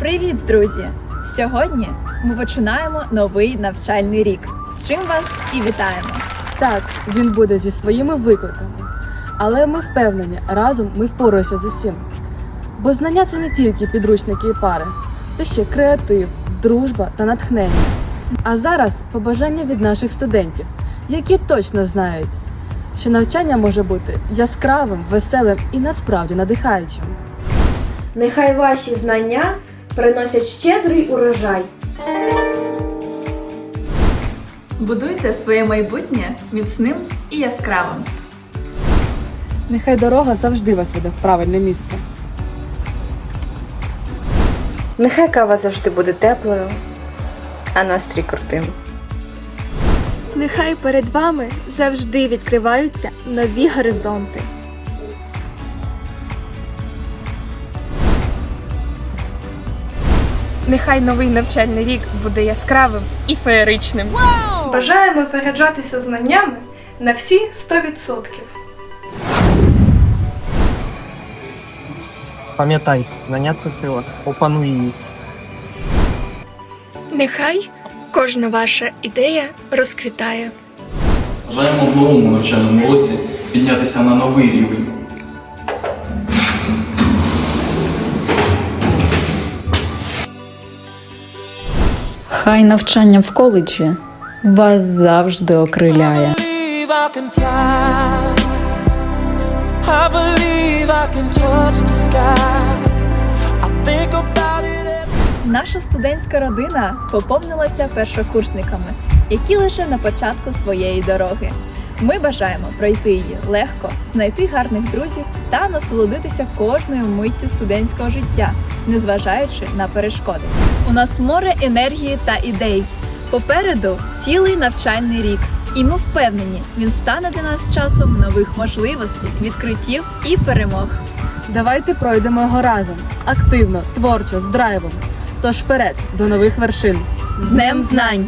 Привіт, друзі! Сьогодні ми починаємо новий навчальний рік. З чим вас і вітаємо! Так, він буде зі своїми викликами. Але ми впевнені, разом ми впораємося з усім. Бо знання це не тільки підручники і пари, це ще креатив, дружба та натхнення. А зараз побажання від наших студентів, які точно знають, що навчання може бути яскравим, веселим і насправді надихаючим. Нехай ваші знання приносять щедрий урожай. Будуйте своє майбутнє міцним і яскравим. Нехай дорога завжди вас веде в правильне місце. Нехай кава завжди буде теплою, а настрій крутим. Нехай перед вами завжди відкриваються нові горизонти. Нехай новий навчальний рік буде яскравим і феєричним. Бажаємо заряджатися знаннями на всі 100%. Пам'ятай, знання це сила, опануй її. Нехай кожна ваша ідея розквітає. Бажаємо в новому навчальному році піднятися на новий рівень. Хай навчання в коледжі вас завжди окриляє. Наша студентська родина поповнилася першокурсниками, які лише на початку своєї дороги. Ми бажаємо пройти її легко, знайти гарних друзів та насолодитися кожною миттю студентського життя, незважаючи на перешкоди. У нас море енергії та ідей. Попереду цілий навчальний рік, і ми впевнені, він стане для нас часом нових можливостей, відкриттів і перемог. Давайте пройдемо його разом, активно, творчо, з драйвом. Тож вперед до нових вершин. З Днем знань!